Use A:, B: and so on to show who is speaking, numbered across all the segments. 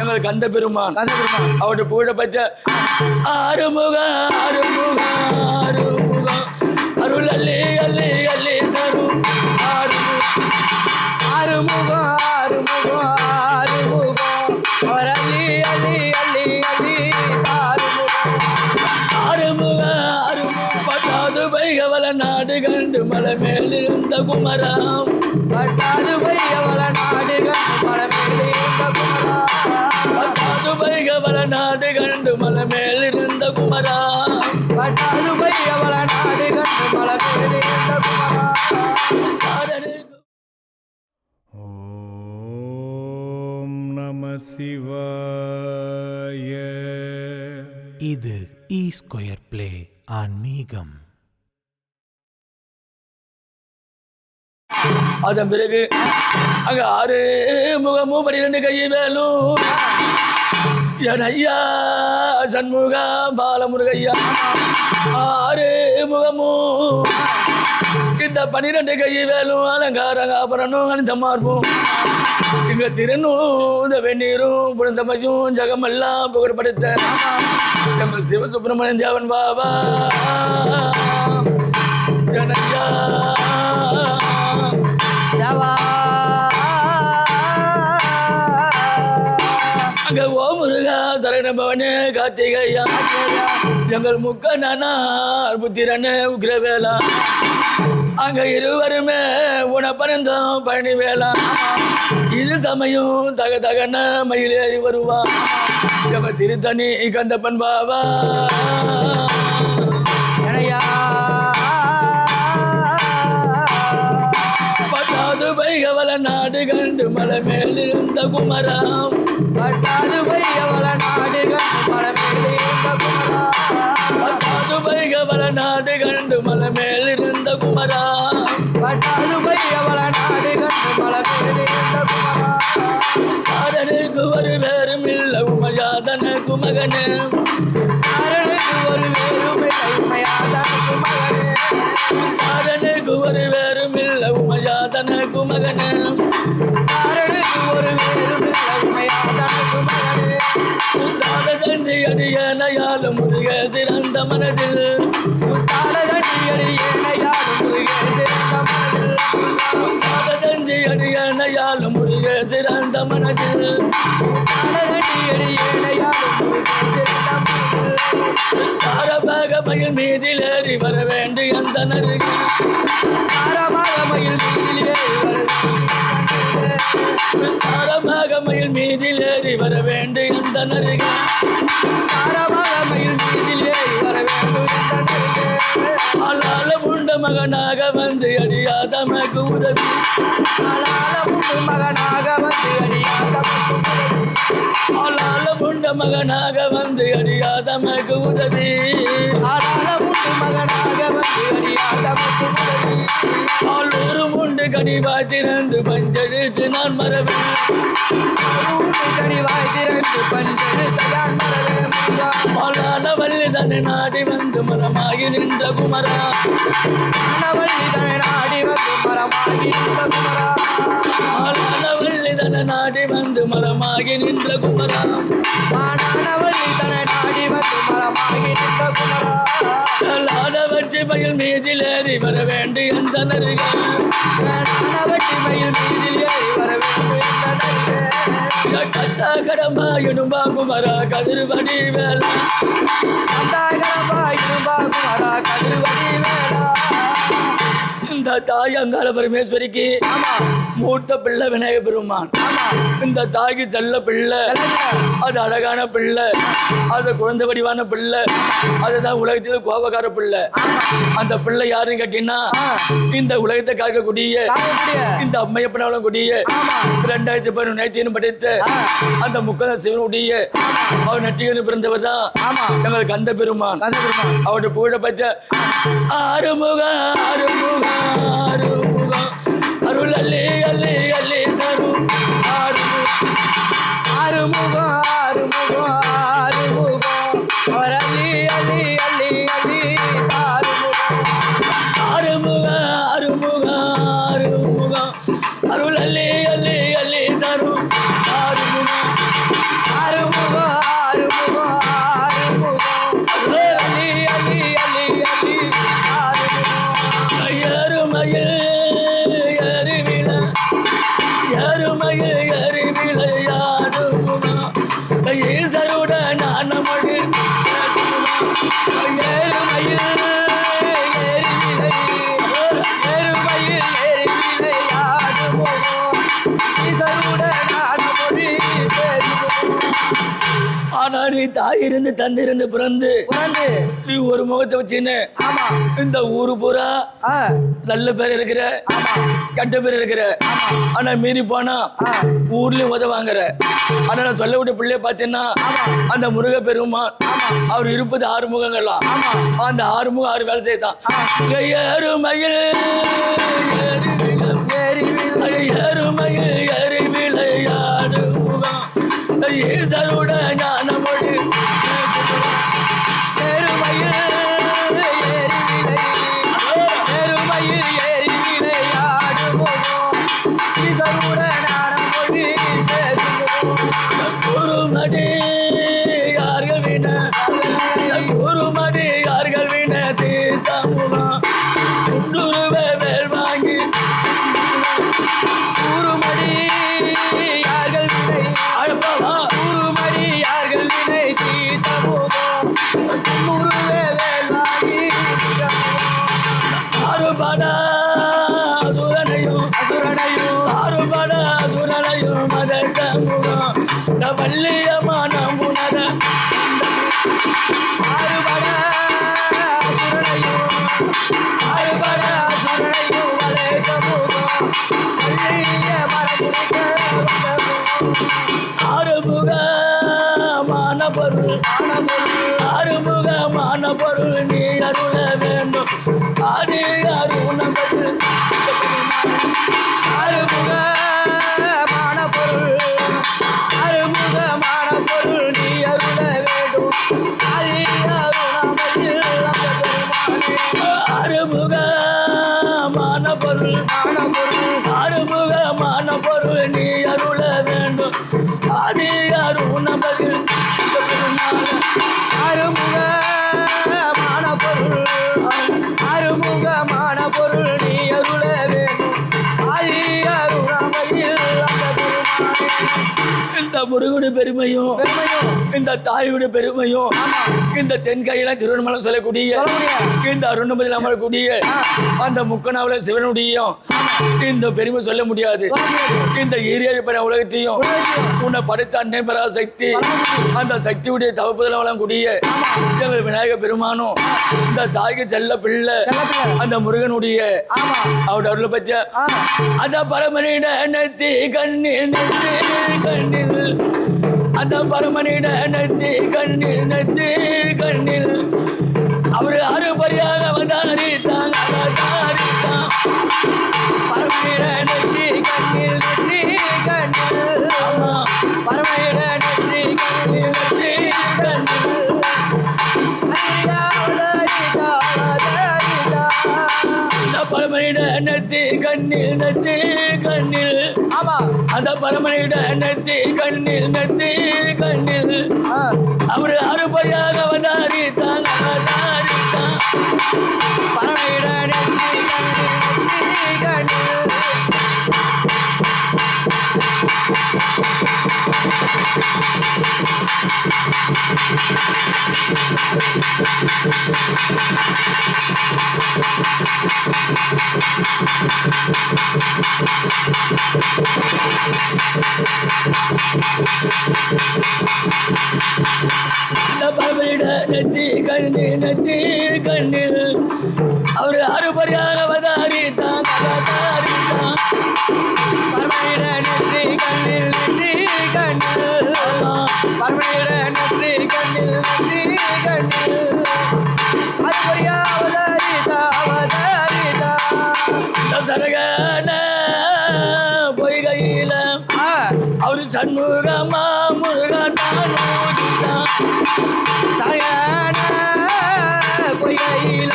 A: எங்களுக்கு அந்த பெருமான்
B: கதை பெருமான்
A: அவருடைய புகழ பச்ச ஆறுமுக ஆறுமுக ஆறுமுக. அருள் அள்ளி அள்ளி அள்ளி தரும். ஆறுமுக
B: அவர் அள்ளி அள்ளி அள்ளி அள்ளி ஆறுமுகம்
A: ஆறுமுக ஆறுமுக. பட்டாது வைகவல நாடு கண்டு மலை மேல் இருந்த குமராம்
C: ஸ்கொயர் பிளே ஆன்மீகம்
A: அதன் பிறகு அங்க ஆறு முகமும் பன்னிரெண்டு கை வேலும் என் ஐயா சண்முகா பாலமுருகையா ஆறு முகமும். இந்த பனிரெண்டு கை வேலும் அலங்காரங்க ஆபரணம் அணிந்த மார்பும். இங்க திருநூந்த இந்த வெந்நீரும் புனிதமையும் ஜகமெல்லாம் புகழ்படுத்த. எங்கள் சிவசுப்பிரமணியன் தேவன் பாபா. என் ஐயா
B: தேவா.
A: அங்க ஓ முருகா சரண பவனே கார்த்திகையா எங்கள் முக்க நானார் புத்திரனே உக்ரவேலா. அங்க இருவருமே உணப்பனந்தம் பழனி வேளா இது சமயம் தக தகன மயிலேறி வருவா. எவ திருத்தணி கந்தப்பன் பாபா. பத்தாவது பைகவல நாடு கண்டு மலை மேல் இருந்த குமராம்
B: பட்டாது பையவள நாடு கண்டு மலமேலே இந்த குமரா.
A: பத்தாவது பைகவல நாடு கண்டு மலை மேல் இருந்த குமராம்
B: பட்டாது
A: உமையாதனுக்கு மகனே.
B: ஒரு வேறுமில்லை உமையாதனுக்கு மகனே.
A: காரனுக்கு ஒரு வேறும் இல்ல உமையாதனுக்கு மகனே.
B: ஒரு வேறுமில்லை உமையாதனுக்கு மகனே.
A: உத்தாத தந்தி அடியனையால முருக சிறந்த மனதில்.
B: முத்தாட தண்டியடி ஏனையாடும் முருகே சிறந்த மனதில்.
A: உத்தாத தந்தி அடியனையால முருக சிறந்த மனதில். மயில் மீதில் ஏறி வர வேண்டி அந்த நருகில்
B: தாரமாக மயில் வீதியிலே வருகிறேன்.
A: தாரமாக மயில் மீதில் ஏறி வர வேண்டி அந்த நருகில் மகனாக வந்து அடியாதமக்கு உதவி
B: ஆளால உண்டு மகனாக வந்து அடியாத மட்டும் உதவி.
A: ஆளால உண்ட மகனாக வந்து அடியாதமக்கு உதவி
B: ஆளால உண்டு மகனாக வந்து அடியாத மட்டும் உதவி.
A: ஆளூரு உண்டு கனிவாய் திறந்து பஞ்செழுத்து நான்
B: உண்டு கனிவாய் திறந்து பஞ்செடுத்த யான் மறவே முருகா.
A: ஆளான வள்ளி தன்னை நாடி மரமாகி நின்ற குமரா
B: மணவள்ளி தனை நாடி வந்து மரமாகி நின்ற குமரா.
A: மணவள்ளி வள்ளி நாடி வந்து மரமாகி நின்ற குமரா
B: மணவள்ளி தனை நாடி வந்து மரமாகி நின்ற குமரா.
A: ஆளான மயில் மீதில் ஏறி வர வேண்டி அந்த நருகே
B: ஆனவள்ளி மயில் நெருங்கே.
A: கத்தா கடம்பா இடும்பா பாகுமரா கதிர்வடி வேலா இந்த தாய் அங்காள பரமேஸ்வரிக்கு மூத்த பிள்ளை விநாயக பெருமான். இந்த தாய்க்கு செல்ல பிள்ளை. அது அழகான பிள்ளை. அது குழந்தை வடிவான பிள்ளை. அதுதான் உலகத்தில் கோபக்கார பிள்ளை. அந்த பிள்ளை யாருன்னு கேட்டீங்கன்னா இந்த உலகத்தை காக்கக்கூடிய இந்த அம்மையப்பனாலும் கூடிய ரெண்டாயிரத்தி பதினொன்று படித்த அந்த முக்கத சிவனுடைய அவர் நெற்றிகனு பிறந்தவர் தான் எங்கள் கந்த பெருமான். அவருடைய புகழ பச்ச ஆறுமுக ஆறுமுக ஆறுமுக. அருள் அள்ளி அள்ளி அள்ளி தரும் ஆறு
B: ஆறுமுகம் ஆறுமுகம்
A: தாய் இருந்து தந்தை இருந்து பிறந்து நீ ஒரு முகத்தை வச்சுன்னு இந்த ஊரு பூரா நல்ல பேர் இருக்கிற கெட்ட பேர் இருக்கிற ஆனா மீறி போனா ஊர்லயும் உதவாங்கிற ஆனா நான் சொல்ல விட்ட பிள்ளைய பார்த்தீங்கன்னா
B: ஆமா
A: அந்த முருக பெருமான்
B: ஆமா
A: அவர் இருப்பது ஆறு முகங்கள்லாம் அந்த ஆறு முகம் ஆறு வேலை செய்தான்
B: ஆ.
A: ஏறுமையில்
B: ஏறி விழு.
A: ஏறுமையில் ஏறி விளையாடு முகம் ஈசருட ஆறுமுகமான பொருள் நீ அருள வேண்டும் ஆதி அருணபது
B: அறுமுகமான பொருள் அறுமுகமான பொருள் நீ அருள வேண்டும் அதி அருணாமையில்
A: இந்த முருகனுடைய பெருமையும்
B: பெருமையும்
A: இந்த தாயுடைய பெருமையும் இந்த தென்கையில திருவண்ணாமலை சொல்லக்கூடிய இந்த அருணபதியில் அமரக்கூடிய அந்த முக்கனாவுல சிவனுடையும் இந்த பெருமை சொல்ல முடியாது. இந்த ஈரியர் பெற உலகத்தையும். உன்னை படைத்த அன்னை பராசக்தி அந்த சக்தியுடைய தவப்புதல வளங்கக்கூடிய எங்கள் விநாயகர் பெருமானும் இந்த தாய்க்கு செல்ல பிள்ளை அந்த முருகனுடைய அவருடைய அருளை பத்தியா அத பரமனிட நெத்தி கண்ணில் கண்ணில் அத பரமனிட நத்தி கண்ணில் நத்தி கண்ணில். அவரு அறுபடியாக வந்தாரித்தான் அவதாரித்தான்
B: பரமனிட நெற்றி கண்ணில் நத்தி கண்ணில்.
A: ஆமா
B: பரமனிட நெற்றி கண்ணில்
A: நெத்தி கண்ணில். பரமனிட நெத்தி கண்ணில் கண்ணில். அந்த பரமனிட நெத்தி கண்ணில் நெத்தி கண்ணில். அவரு அறுபடியாக அவதாரித்தான் அவதாரித்தான்.
B: பரமனிட நெற்றி கண்ணில் நெற்றி கண்ணில்.
A: கண்ணில். நெத்தி கண்ணில் அவரு அறுபடியாக அவதாரித்தான் அவதாரித்தான்
B: பரமனிட நெற்றி கண்ணில் நெற்றி கண்ணில்.
A: ஆமா.
B: பரமனிட நெற்றி கண்ணில் நெற்றி கண்ணில். அருமையா அவதரிதா அவதரிதா
A: இந்த சரகன பொய்கையில
B: ஆ.
A: அவரு சண்முகமா முருகத்தான் ஊதித்தான்.
B: சகன பொய்கையில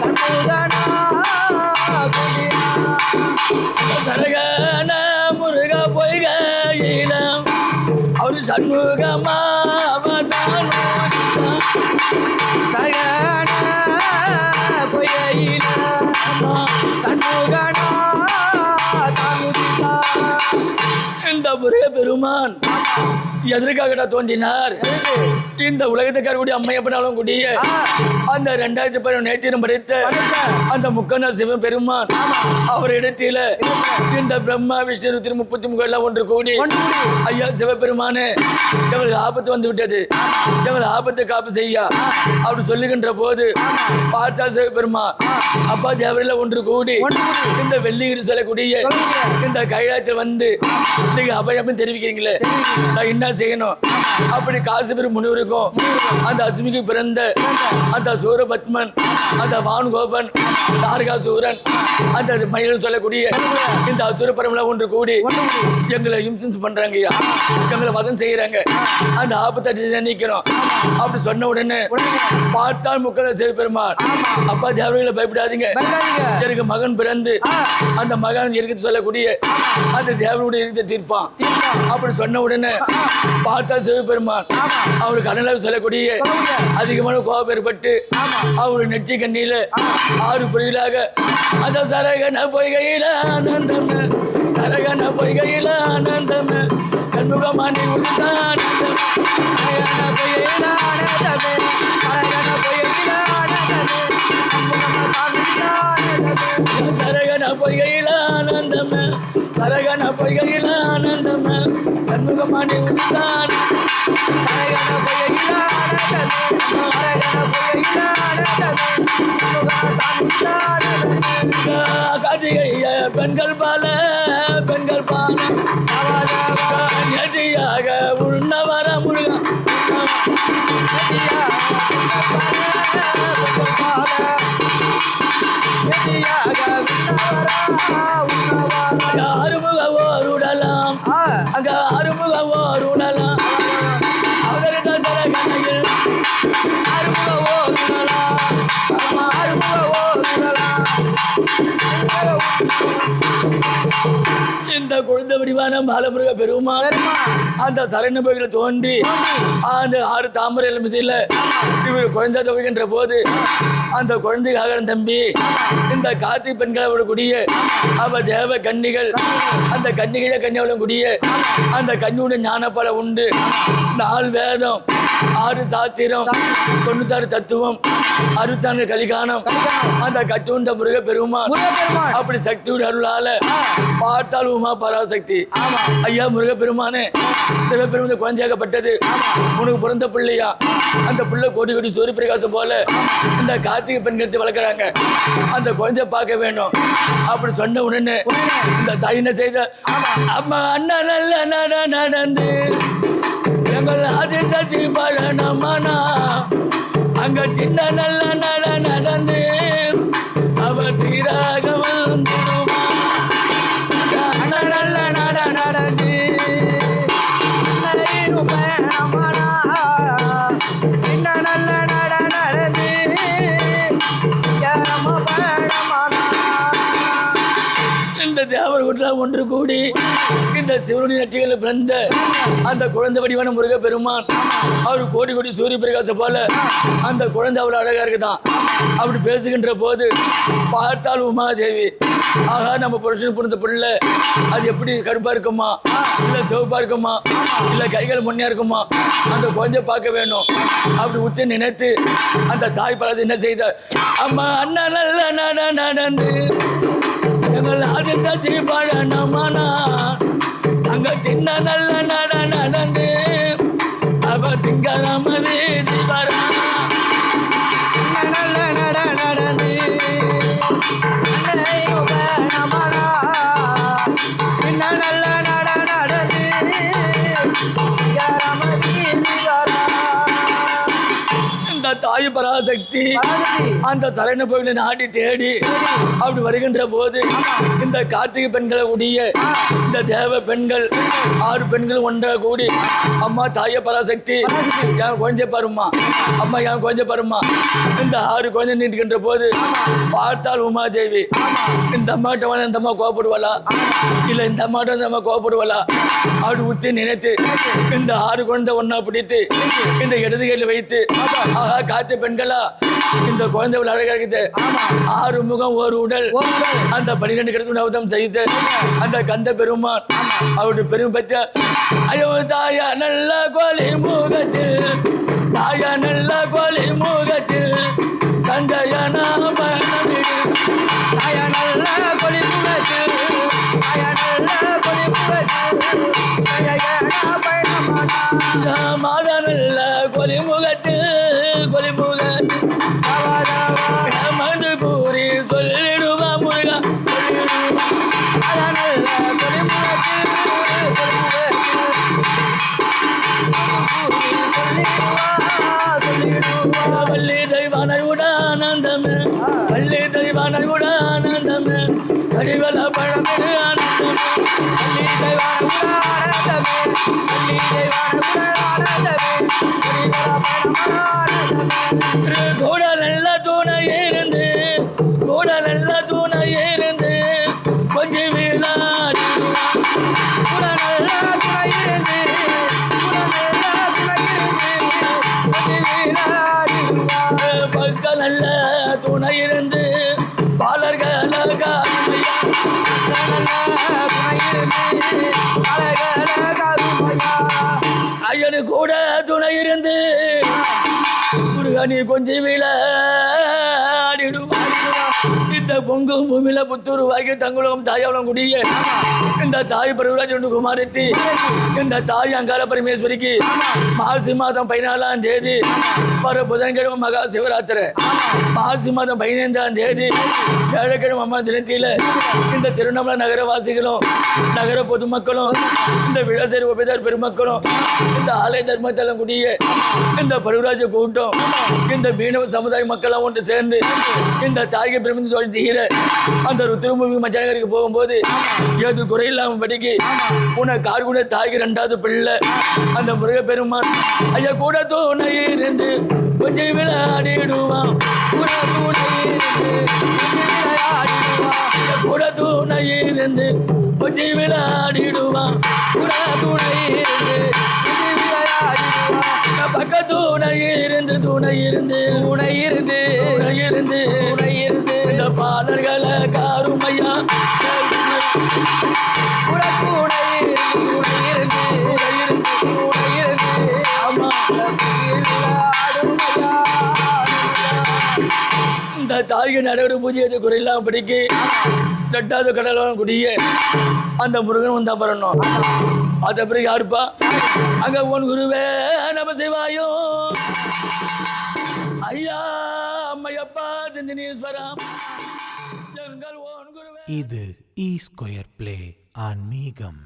B: சண்முகனா பொய்யா
A: இந்த சரகன முருக அவரு சண்முகமா அவதான்
B: சகன பொய்கையில சண்முகனா
A: இந்த முருக பெருமான் எதற்காகடா தோன்றினார் இந்த உலகத்துக்கார கூடிய அம்மையப்பனாலும் கூடிய அந்த ரெண்டாயிரத்தி பதினொன்று நேத்திரம் படைத்த அந்த முக்கண்ண சிவன் பெருமான் அவர் இடத்தில இந்த பிரம்மா விஷ்ணு திரு முப்பத்தி முகம் எல்லாம் ஒன்று கூடி ஐயா சிவபெருமானு எங்களுக்கு ஆபத்து வந்து விட்டது எங்களுக்கு ஆபத்தை காப்பு செய்யா அப்படி சொல்லுகின்ற போது பார்த்தா சிவபெருமா அப்பா தேவரில் ஒன்று கூடி இந்த வெள்ளிகிரி சொல்லக்கூடிய
B: சொல்லக்கூடிய.
A: இந்த கைலாயத்தில் வந்து நீங்க அபயம் தெரிவிக்கிறீங்களே நான் என்ன செய்யணும்? அப்படி காசிபெரு முனிவருக்கும் அந்த அஸ்மிக்கு பிறந்த அந்த சூரபத்மன் அந்த வான்கோபன் தாரகாசூரன் அந்த மயிலும் சொல்லக்கூடிய இந்த அசுர பரம்பரை ஒன்று கூடி எங்களை இன்சூரன்ஸ் பண்றாங்க ஐயா. எங்களை வதம் செய்யறாங்க. அந்த ஆபத்தை நினைக்கிறோம் அப்படி சொன்ன உடனே பார்த்தால் முக்கத சிவபெருமாள் அப்பா தேவர்களை பயப்படாதீங்க. எனக்கு மகன் பிறந்து அந்த மகன் இருக்கு சொல்லக்கூடிய அந்த தேவனுடைய இருக்க தீர்ப்பான். அப்படி சொன்ன உடனே பார்த்தா சிவபெருமான். அவருக்கு அனலாக சொல்லக்கூடிய. அதிகமான கோபம் ஏற்பட்டு. அவரு நெற்றி கண்ணியில ஆறு பொறிகளாக அந்த சரகன பொய்கையில ஆனந்தம் சரகன பொய்கையில ஆனந்தம் சண்முகமானி ஆனந்தமே,
B: அற்புதமான தாமிர ஆனந்தமே.
A: சரகன பொய்கையில ஆனந்தம் சரகன பொய்கையில ஆனந்தம் சண்முகமானி உடுத்தான் பெண்கள் பால பெண்கள் பால.
B: ஆவாதவா,
A: நெற்றியாக முருகன் வடிவான பாலமுருக பெருமான்
B: பெருமா,
A: அந்த சரண பகுதியில் தோன்றி அந்த ஆறு தாமரை மீதியில் இவர் குழந்தை துவைக்கின்ற போது அந்த குழந்தைக்காக தம்பி இந்த கார்த்திக் பெண்களோட கூடிய அவ தேவ கன்னிகள் அந்த கன்னிகளை கன்னியாவோட கூடிய அந்த கன்னியோட ஞானப்பல உண்டு. நாலு வேதம். ஆறு சாஸ்திரம் தொண்ணூத்தாறு தத்துவம். அறுபத்தாண்டு கலிகானம். அந்த கட்டுண்ட முருக பெருமான். அப்படி சக்தியோட அருளால பார்த்தால் உமா பராசக்தி. ஐயா முருகப்பெருமானே சிவபெருமான் குழந்தையாகப்பட்டது உனக்கு பிறந்த பிள்ளையா? அந்த பிள்ளை கோடி கோடி சூரிய பிரகாசம் போல இந்த கார்த்திகை பெண்கள் வளர்க்குறாங்க. அந்த குழந்தைய பார்க்க வேண்டும் அப்படி சொன்ன உடனே இந்த தாய் என்ன செய்த? அம்மா அண்ணா நல்ல நட நடந்து எங்கள் ஆதி சக்தி பழனமானா அங்க சின்ன நல்ல நட நடந்து அவர் சீராக வந்துடுமா?
B: நல்ல நட நடந்து, நல்ல நடந்து,
A: இந்த தேவர் ஒன்று கூடி இந்த சிவனுடைய நெற்றிகளில் பிறந்த அந்த குழந்தை வடிவான முருக பெருமான் அவர் கோடி கோடி சூரிய பிரகாசம் போல அந்த குழந்தை அவ்வளோ அழகா இருக்குதான் அப்படி பேசுகின்ற போது பார்த்தால் உமாதேவி ஆகா நம்ம புருஷன் பிறந்த பிள்ளை அது எப்படி கருப்பா இருக்குமா இல்லை சிவப்பா இருக்குமா இல்லை கைகள் முன்னே இருக்குமா அந்த குழந்தைய பார்க்க வேணும் அப்படி உத்து நினைத்து அந்த தாய் பழத்தை என்ன செய்த அம்மா அண்ணா நல்ல நடந்து நடந்து எங்கள் ஆதித்த தீபழனமானா அங்க சின்ன நல்ல தாய் பராசக்தி. அந்த சரண கோயிலை நாடி தேடி அப்படி வருகின்ற போது இந்த கார்த்திகை பெண்களை உடைய இந்த தேவ பெண்கள் ஆறு பெண்கள் ஒன்றாக கூடி அம்மா தாய பராசக்தி. என் குழந்தை பாருமா அம்மா என் குழந்தை பாருமா இந்த ஆறு குழந்தை நீட்டுகின்ற போது பார்த்தால் உமாதேவி. இந்த அம்மாட்ட வேணா இந்த அம்மா கோவப்படுவாளா? இல்ல இந்த அம்மாட்ட இந்த அம்மா கோவப்படுவாளா? அப்படி உத்தி நினைத்து இந்த ஆறு குழந்தை ஒன்னா பிடித்து இந்த இடது கையில் வைத்து ஆஹா காத்து பெண்களா இந்த குழந்தை அழகாக அழகா இருக்குது. ஆறு முகம் ஒரு உடல். அந்த பனிரெண்டு கிடத்து நவதம் செய்து அந்த கந்த பெருமான் அவருடைய பெருமை பற்ற ஐயோ தாயா நல்ல கோழி மூகத்தில். தாயா நல்ல கோழி மூகத்தில். தந்தையா பயணமிடு
B: கூட நல்ல
A: துணை இருந்து முருகனி கொஞ்சி விழ இந்த பொங்கு பூமியில புத்தூர் வாங்கி தங்குலகம் தாயாவளம் குடிய இந்த தாய் பருவராஜ் குமாரத்தி. இந்த தாய் அங்கார பரமேஸ்வரிக்கு மாசி மாதம் பதினாலாம் தேதி வர புதன்கிழமை மகா சிவராத்திரி. மாசி மாதம் பதினைந்தாம் தேதி ஏழக்கிழமை அம்மா தினத்தில இந்த திருவண்ணாமலை நகரவாசிகளும் நகர பொதுமக்களும் இந்த விழாசேரி உபயதார் பெருமக்களும் இந்த ஆலய தர்மத்தலம் குடிய இந்த பருவராஜ கூட்டம் இந்த மீனவ சமுதாய மக்களும் ஒன்று சேர்ந்து இந்த தாய்க்கு பிரமிந்து சொல்லி அந்த அந்த ருத்திரமூமி மச்சானகருக்கு போகும்போது ஏது குறையில்லாம படிக்கு. உன கார் கூட தாய்க்கு ரெண்டாவது பிள்ளை. அந்த முருக பெருமான் ஐயா கூட துணை இருந்து கொஞ்சம் விளையாடிடுவான். கூட துணை ஐயா கூட தூணை இருந்து கொஞ்சம் விளையாடிடுவான். பக்க துணை இருந்து துணை இருந்து துணை இருந்து இந்த பாலர்களை காருமையா இந்த தாய்க்கு நடைபெற பூஜையை குறையில்லாம படிக்கு. ரெண்டாவது கடலாம் குடிய. அந்த முருகன் வந்தா வரணும் அது அப்புறம் யாருப்பா? அங்க உன் குருவே நம சிவாயோ. ஐயா அம்மையப்பா திந்தினீஸ்வரம் எங்கள் ஓன் குருவே.
C: இது இ ஸ்கொயர் பிளே ஆன்மீகம்.